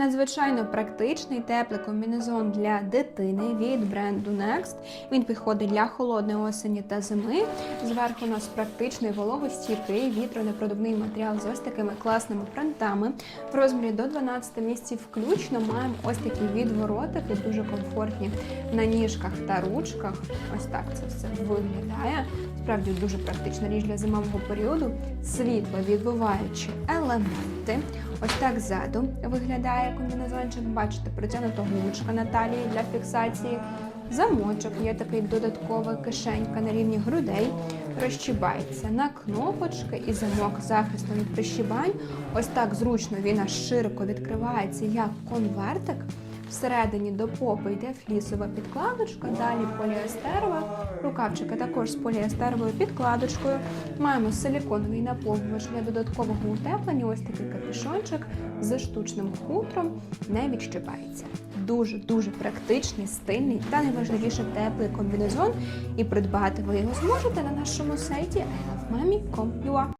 Надзвичайно практичний теплий комбінезон для дитини від бренду Next. Він підходить для холодної осені та зими. Зверху у нас практичний вологостійкий вітронепродувний матеріал з ось такими класними принтами. В розмірі до 12 місяців включно маємо ось такі відворотики, дуже комфортні на ніжках та ручках. Ось так це все виглядає. Справді дуже практична річ для зимового періоду. Світло відбиваючі елементи. Ось так ззаду виглядає комбінезончик. Бачите, притягнута гумочка на талії для фіксації. Замочок є такий додаткова кишенька на рівні грудей. Розчібається на кнопочки і замок захисту від прищібань. Ось так зручно він аж широко відкривається як конвертик. Всередині до попи йде флісова підкладочка, далі поліестерова. Рукавчики також з поліестеровою підкладочкою. Маємо силіконовий наповнювач для додаткового утеплення. Ось такий капюшончик з штучним хутром не відщипається. Дуже дуже практичний, стильний та найважливіше теплий комбінезон. І придбати ви його зможете на нашому сайті ilovemami.com.ua